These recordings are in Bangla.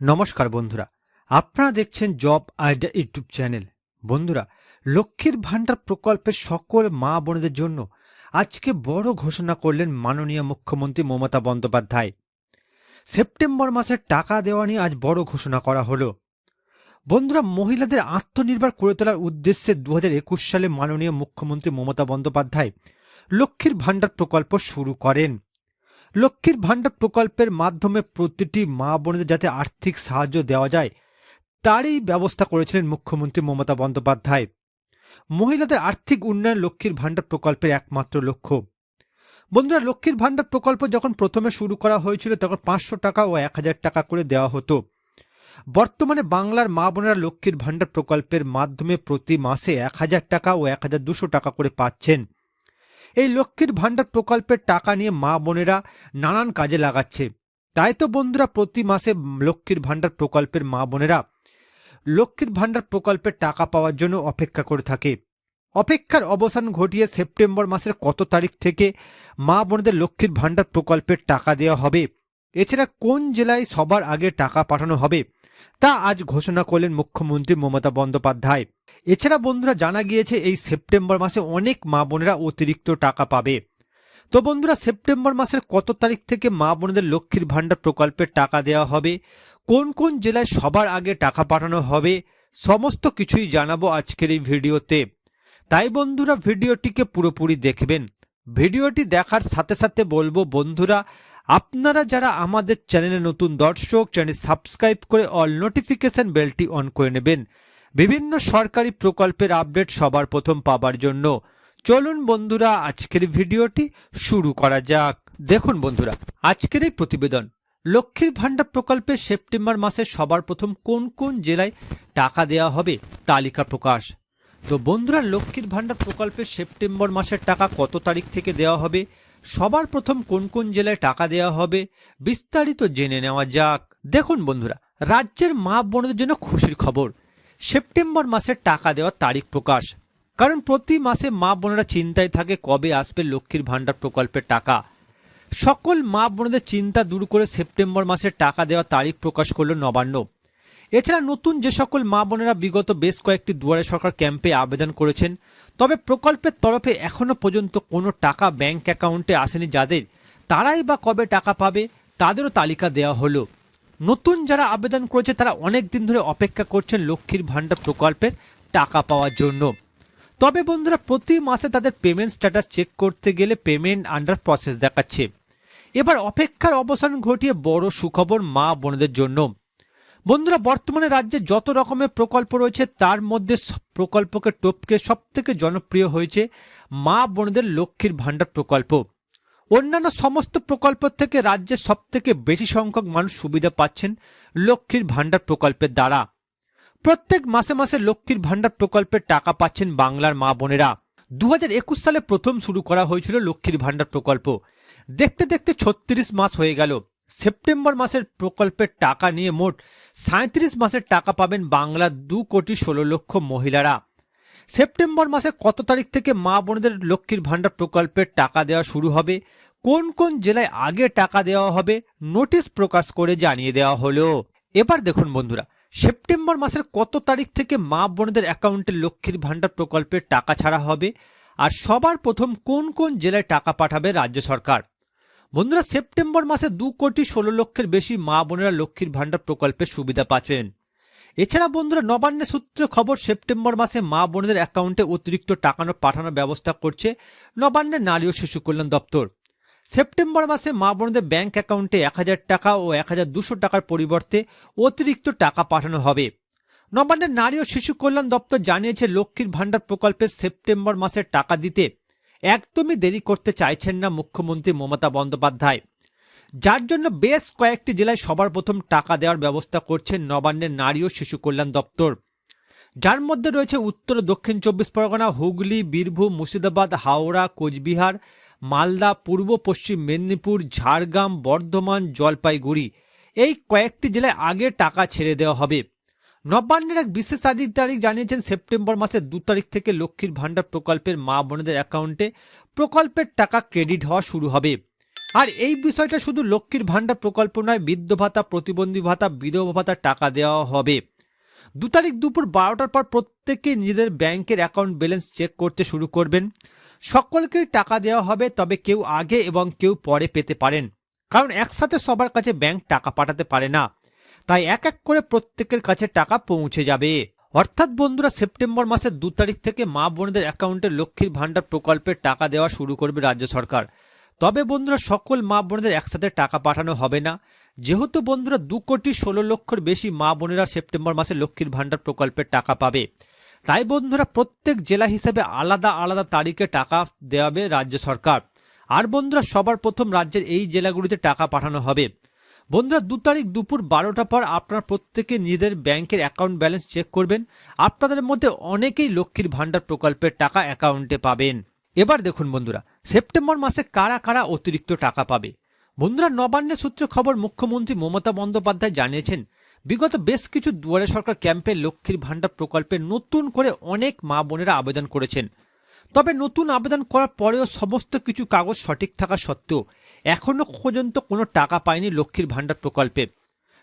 নমস্কার বন্ধুরা। আপনারা দেখছেন জব আইডিয়া ইউটিউব চ্যানেল। বন্ধুরা, লক্ষ্মীর ভাণ্ডার প্রকল্পের সকল মা বোনদের জন্য আজকে বড় ঘোষণা করলেন মাননীয় মুখ্যমন্ত্রী মমতা বন্দ্যোপাধ্যায়। সেপ্টেম্বর মাসের টাকা দেওয়া নিয়ে আজ বড় ঘোষণা করা হলো। বন্ধুরা, মহিলাদের আত্মনির্ভর করে তোলার উদ্দেশ্যে দু হাজার একুশ সালে মাননীয় মুখ্যমন্ত্রী মমতা বন্দ্যোপাধ্যায় লক্ষ্মীর ভাণ্ডার প্রকল্প শুরু করেন। লক্ষ্মীর ভাণ্ডার প্রকল্পের মাধ্যমে প্রতিটি মা বোনদের যাতে আর্থিক সাহায্য দেওয়া যায়, তারই ব্যবস্থা করেছিলেন মুখ্যমন্ত্রী মমতা বন্দ্যোপাধ্যায়। মহিলাদের আর্থিক উন্নয়ন লক্ষ্মীর ভাণ্ডার প্রকল্পের একমাত্র লক্ষ্য। বন্ধুরা, লক্ষ্মীর ভাণ্ডার প্রকল্প যখন প্রথমে শুরু করা হয়েছিল, তখন পাঁচশো টাকা ও এক হাজার টাকা করে দেওয়া হতো। বর্তমানে বাংলার মা বোনেরা লক্ষ্মীর ভাণ্ডার প্রকল্পের মাধ্যমে প্রতি মাসে এক হাজার টাকা ও এক হাজার দুশো টাকা করে পাচ্ছেন। এই লক্ষ্মীর ভাণ্ডার প্রকল্পের টাকা নিয়ে মা বোনেরা নানান কাজে লাগাচ্ছে। তাই তো বন্ধুরা, প্রতি মাসে লক্ষ্মীর ভাণ্ডার প্রকল্পের মা বোনেরা লক্ষ্মীর ভাণ্ডার প্রকল্পের টাকা পাওয়ার জন্য অপেক্ষা করে থাকে। অপেক্ষার অবসান ঘটিয়ে সেপ্টেম্বর মাসের কত তারিখ থেকে মা বোনদের লক্ষ্মীর ভাণ্ডার প্রকল্পের টাকা দেওয়া হবে। এছাড়া কোন জেলায় সবার আগে টাকা পাঠানো হবে? তা আজ ঘোষণা করলেন মুখ্যমন্ত্রী মমতা বন্দ্যোপাধ্যায়। এছাড়া বন্ধুরা জানা গিয়েছে, এই সেপ্টেম্বর মাসে অনেক মা বোনেরা অতিরিক্ত টাকা পাবে। তো বন্ধুরা, সেপ্টেম্বর মাসের কত তারিখ থেকে মা বোনদের লক্ষ্মীর ভাণ্ডার প্রকল্পের টাকা দেওয়া হবে? কোন কোন জেলায় সবার আগে টাকা পাঠানো হবে? সমস্ত কিছুই জানাব আজকের এই ভিডিওতে। তাই বন্ধুরা, ভিডিওটিকে পুরোপুরি দেখবেন। ভিডিওটি দেখার সাথে সাথে বলব, বন্ধুরা আপনারা যারা আমাদের চ্যানেলে নতুন দর্শক, চ্যানেল সাবস্ক্রাইব করে অল নোটিফিকেশন বেলটি অন করে নেবেন। বিভিন্ন সরকারি প্রকল্পের আপডেট সবার প্রথম পাবার জন্য। চলুন বন্ধুরা, আজকের ভিডিওটি শুরু করা যাক। দেখুন বন্ধুরা, আজকের এই প্রতিবেদন। লক্ষ্মীর ভাণ্ডার প্রকল্পে সেপ্টেম্বর মাসে সবার প্রথম কোন কোন জেলায় টাকা দেওয়া হবে, তালিকা প্রকাশ। তো বন্ধুরা, লক্ষ্মীর ভাণ্ডার প্রকল্পে সেপ্টেম্বর মাসের টাকা কত তারিখ থেকে দেওয়া হবে সবার প্রথম কোন কোন জেলায় টাকা দেওয়া হবে বিস্তারিত জেনে নেওয়া যাক। দেখুন বন্ধুরা, রাজ্যের মা বোনদের জন্য খুশির খবর। সেপ্টেম্বর মাসের টাকা দেওয়ার তারিখ প্রকাশ। কারণ প্রতি মাসে মা বোনেরা চিন্তায় থাকে কবে আসবে লক্ষ্মীর ভাণ্ডার প্রকল্পের টাকা। সকল মা বোনদের চিন্তা দূর করে সেপ্টেম্বর মাসের টাকা দেওয়ার তারিখ প্রকাশ করল নবান্ন। এছাড়া নতুন যে সকল মা বোনেরা বিগত বেশ কয়েকটি দুয়ারে সরকার ক্যাম্পে আবেদন করেছেন তবে প্রকল্পের তরফে এখনও পর্যন্ত কোনো টাকা ব্যাংক অ্যাকাউন্টে আসেনি যাদের। তারাই বা কবে টাকা পাবে, তাদেরও তালিকা দেওয়া হলো। নতুন যারা আবেদন করেছে, তারা অনেক দিন ধরে অপেক্ষা করছেন লক্ষ্মীর ভাণ্ডার প্রকল্পের টাকা পাওয়ার জন্য। তবে বন্ধুরা, প্রতি মাসে তাদের পেমেন্ট স্ট্যাটাস চেক করতে গেলে পেমেন্ট আন্ডার প্রসেস দেখাচ্ছে। এবার অপেক্ষার অবসান ঘটিয়ে বড় সুখবর মা বোনদের জন্য। বন্ধুরা, বর্তমানে রাজ্যে যত রকমের প্রকল্প রয়েছে, তার মধ্যে প্রকল্পকে টপকে সব থেকে জনপ্রিয় হয়েছে মা বোনদের লক্ষ্মীর ভাণ্ডার প্রকল্প। অন্যান্য সমস্ত প্রকল্প থেকে রাজ্যে সব থেকে বেশি সংখ্যক মানুষ সুবিধা পাচ্ছেন লক্ষ্মীর ভাণ্ডার প্রকল্পের দ্বারা। প্রত্যেক মাসে মাসে লক্ষ্মীর ভাণ্ডার প্রকল্পের টাকা পাচ্ছেন বাংলার মা বোনেরা। দু হাজার একুশ সালে প্রথম শুরু করা হয়েছিল লক্ষ্মীর ভাণ্ডার প্রকল্প। দেখতে দেখতে ছত্রিশ মাস হয়ে গেল। সেপ্টেম্বর মাসের প্রকল্পের টাকা নিয়ে মোট সাঁত্রিশ মাসের টাকা পাবেন বাংলার দু কোটি ষোলো লক্ষ মহিলারা। সেপ্টেম্বর মাসে কত তারিখ থেকে মা বোনদের লক্ষ্মীর ভাণ্ডার প্রকল্পের টাকা দেওয়া শুরু হবে? কোন কোন জেলায় আগে টাকা দেওয়া হবে? নোটিশ প্রকাশ করে জানিয়ে দেওয়া হলো। এবার দেখুন বন্ধুরা, সেপ্টেম্বর মাসের কত তারিখ থেকে মা বোনদের অ্যাকাউন্টে লক্ষ্মীর ভাণ্ডার প্রকল্পের টাকা ছাড়া হবে? আর সবার প্রথম কোন কোন জেলায় টাকা পাঠাবে রাজ্য সরকার? বন্ধুরা, সেপ্টেম্বর মাসে দু কোটি ষোলো লক্ষের বেশি মা বোনেরা লক্ষ্মীর ভাণ্ডার প্রকল্পের সুবিধা পাচ্ছেন। এছাড়া বন্ধুরা, নবান্নের সূত্রে খবর, সেপ্টেম্বর মাসে মা বোনদের অ্যাকাউন্টে অতিরিক্ত টাকানো পাঠানোর ব্যবস্থা করছে নবান্নের নারী ও শিশু কল্যাণ দপ্তর। সেপ্টেম্বর মাসে মা বোনদের ব্যাংক অ্যাকাউন্টে এক হাজার টাকা ও এক হাজার দুশো টাকার পরিবর্তে অতিরিক্ত টাকা পাঠানো হবে। নবান্নের নারী ও শিশু কল্যাণ দপ্তর জানিয়েছে, লক্ষ্মীর ভাণ্ডার প্রকল্পের সেপ্টেম্বর মাসের টাকা দিতে একদমই দেরি করতে চাইছেন না মুখ্যমন্ত্রী মমতা বন্দ্যোপাধ্যায়। যার জন্য বেশ কয়েকটি জেলায় সবার প্রথম টাকা দেওয়ার ব্যবস্থা করছেন নবান্নের নারী ও শিশু কল্যাণ দপ্তর। যার মধ্যে রয়েছে উত্তর দক্ষিণ চব্বিশ পরগনা, হুগলি, বীরভূম, মুর্শিদাবাদ, হাওড়া, কোচবিহার, মালদা, পূর্ব পশ্চিম মেদিনীপুর, ঝাড়গ্রাম, বর্ধমান, জলপাইগুড়ি। এই কয়েকটি জেলায় আগে টাকা ছেড়ে দেওয়া হবে। নবান্নের এক বিশেষ আধিকারিক জানিয়েছেন, সেপ্টেম্বর মাসের দু তারিখ থেকে লক্ষ্মীর ভাণ্ডার প্রকল্পের মা বোনদের অ্যাকাউন্টে প্রকল্পের টাকা ক্রেডিট হওয়া শুরু হবে। আর এই বিষয়টা শুধু লক্ষ্মীর ভাণ্ডার প্রকল্প নয়, বৃদ্ধ ভাতা, প্রতিবন্ধী ভাতা, বিধবা ভাতা টাকা দেওয়া হবে। দু তারিখ দুপুর বারোটার পর প্রত্যেকে নিজেদের ব্যাংকের অ্যাকাউন্ট ব্যালেন্স চেক করতে শুরু করবেন। সকলকেই টাকা দেওয়া হবে, তবে কেউ আগে এবং কেউ পরে পেতে পারেন। কারণ একসাথে সবার কাছে ব্যাংক টাকা পাঠাতে পারে না। তাই এক এক করে প্রত্যেকের কাছে টাকা পৌঁছে যাবে। অর্থাৎ বন্ধুরা, সেপ্টেম্বর মাসের দু তারিখ থেকে মা বোনদের অ্যাকাউন্টে লক্ষ্মীর ভাণ্ডার প্রকল্পের টাকা দেওয়া শুরু করবে রাজ্য সরকার। তবে বন্ধুরা, সকল মা বোনদের একসাথে টাকা পাঠানো হবে না। যেহেতু বন্ধুরা, দু কোটি ষোলো লক্ষর বেশি মা বোনেরা সেপ্টেম্বর মাসে লক্ষ্মীর ভাণ্ডার প্রকল্পের টাকা পাবে। তাই বন্ধুরা, প্রত্যেক জেলা হিসেবে আলাদা আলাদা তারিখে টাকা দেওয়াবে রাজ্য সরকার। আর বন্ধুরা, সবার প্রথম রাজ্যের এই জেলাগুলিতে টাকা পাঠানো হবে। বন্ধুরা, দু তারিখ দুপুর বারোটা পর আপনারা প্রত্যেকে নিজেদের ব্যাংকের অ্যাকাউন্ট ব্যালেন্স চেক করবেন। আপনাদের মধ্যে অনেকেই লক্ষ্মীর ভাণ্ডার প্রকল্পের টাকা অ্যাকাউন্টে পাবেন। এবার দেখুন বন্ধুরা, সেপ্টেম্বর মাসে কারা কারা অতিরিক্ত টাকা পাবে? বন্ধুরা, নবান্নের সূত্রে খবর, মুখ্যমন্ত্রী মমতা বন্দ্যোপাধ্যায় জানিয়েছেন, বিগত বেশ কিছু দুয়ারে সরকার ক্যাম্পে লক্ষ্মীর ভাণ্ডার প্রকল্পে নতুন করে অনেক মা বোনেরা আবেদন করেছেন। তবে নতুন আবেদন করার পরেও সমস্ত কিছু কাগজ সঠিক থাকা সত্ত্বেও এখনও পর্যন্ত কোনো টাকা পায়নি লক্ষ্মীর ভাণ্ডার প্রকল্পে।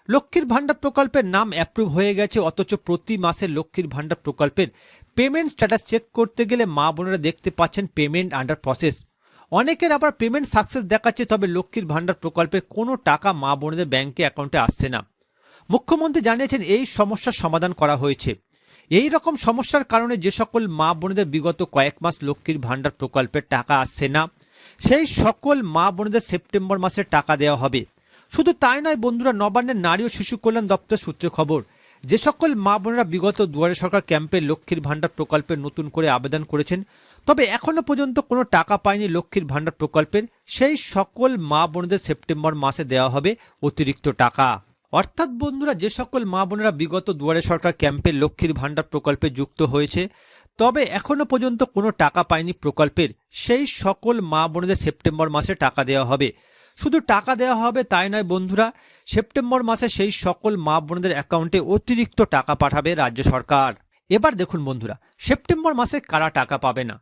লক্ষ্মীর ভাণ্ডার প্রকল্পের নাম অ্যাপ্রুভ হয়ে গেছে, অথচ প্রতি মাসে লক্ষ্মীর ভাণ্ডার প্রকল্পের পেমেন্ট স্ট্যাটাস চেক করতে গেলে মা বোনেরা দেখতে পাচ্ছেন পেমেন্ট আন্ডার প্রসেস অনেকের আবার পেমেন্ট সাকসেস দেখাচ্ছে, তবে লক্ষ্মীর ভাণ্ডার প্রকল্পের কোনো টাকা মা বোনেদের ব্যাংকে অ্যাকাউন্টে আসছে না। মুখ্যমন্ত্রী জানিয়েছেন এই সমস্যার সমাধান করা হয়েছে। এই রকম সমস্যার কারণে যে সকল মা বোনেদের বিগত কয়েক মাস লক্ষ্মীর ভাণ্ডার প্রকল্পের টাকা আসছে না, সেই সকল মা বোনেদের সেপ্টেম্বর মাসে টাকা দেওয়া হবে। শুধু তাই নয় বন্ধুরা নবান্নের নারী ও শিশু কল্যাণ দপ্তর সূত্রে খবর, যে সকল মা বোনেরা বিগত দুয়ারে সরকার ক্যাম্পে লক্ষ্মীর ভাণ্ডার প্রকল্পে নতুন করে আবেদন করেছেন, তবে এখনও পর্যন্ত কোনো টাকা পায়নি লক্ষ্মীর ভাণ্ডার প্রকল্পের। সেই সকল মা বোনদের সেপ্টেম্বর মাসে দেওয়া হবে অতিরিক্ত টাকা। অর্থাৎ বন্ধুরা, যে সকল মা বোনেরা বিগত দুয়ারে সরকার ক্যাম্পের লক্ষ্মীর ভাণ্ডার প্রকল্পে যুক্ত হয়েছে, তবে এখনও পর্যন্ত কোনো টাকা পায়নি প্রকল্পের। সেই সকল মা বোনেদের সেপ্টেম্বর মাসে টাকা দেওয়া হবে। শুধু টাকা দেওয়া হবে তাই নয় বন্ধুরা, সেপ্টেম্বর মাসে সেই সকল মা বোনদের অ্যাকাউন্টে অতিরিক্ত টাকা পাঠাবে রাজ্য সরকার। এবার দেখুন বন্ধুরা, সেপ্টেম্বর মাসে কারা টাকা পাবে না?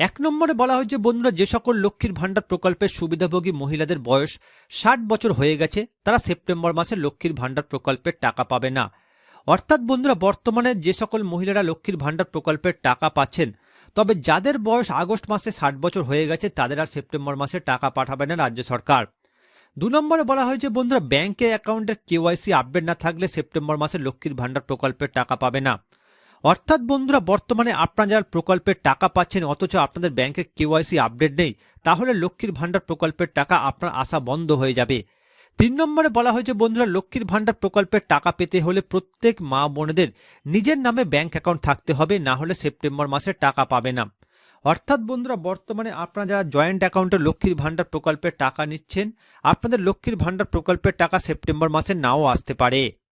এক নম্বরে বলা হয়েছে বন্ধুরা, যে সকল লক্ষ্মীর ভাণ্ডার প্রকল্পের সুবিধাভোগী মহিলাদের বয়স ষাট বছর হয়ে গেছে, তারা সেপ্টেম্বর মাসে লক্ষ্মীর ভাণ্ডার প্রকল্পের টাকা পাবে না। অর্থাৎ, বন্ধুরা, বর্তমানে যে সকল মহিলারা লক্ষ্মীর ভাণ্ডার প্রকল্পের টাকা পাচ্ছেন, তবে যাদের বয়স আগস্ট মাসে ষাট বছর হয়ে গেছে, তাদের আর সেপ্টেম্বর মাসে টাকা পাঠাবে না রাজ্য সরকার। দু নম্বরে বলা হয়েছে বন্ধুরা ব্যাংকের অ্যাকাউন্টের কেওয়াইসি আপডেট না থাকলে সেপ্টেম্বর মাসে লক্ষ্মীর ভাণ্ডার প্রকল্পের টাকা পাবে না। অর্থাৎ বন্ধুরা, বর্তমানে আপনারা যারা প্রকল্পের টাকা পাচ্ছেন, অথচ আপনাদের ব্যাংকের কেওয়াইসি আপডেট নেই, তাহলে লক্ষ্মীর ভাণ্ডার প্রকল্পের টাকা আপনার আসা বন্ধ হয়ে যাবে। তিন নম্বরে বলা হয়েছে, বন্ধুরা, লক্ষ্মীর ভাণ্ডার প্রকল্পের টাকা পেতে হলে প্রত্যেক মা বোনেদের নিজের নামে ব্যাংক অ্যাকাউন্ট থাকতে হবে, না হলে সেপ্টেম্বর মাসে টাকা পাবে না। অর্থাৎ বন্ধুরা, বর্তমানে আপনারা যারা জয়েন্ট অ্যাকাউন্টে লক্ষ্মীর ভাণ্ডার প্রকল্পের টাকা নিচ্ছেন, আপনাদের লক্ষ্মীর ভাণ্ডার প্রকল্পের টাকা সেপ্টেম্বর মাসে নাও আসতে পারে।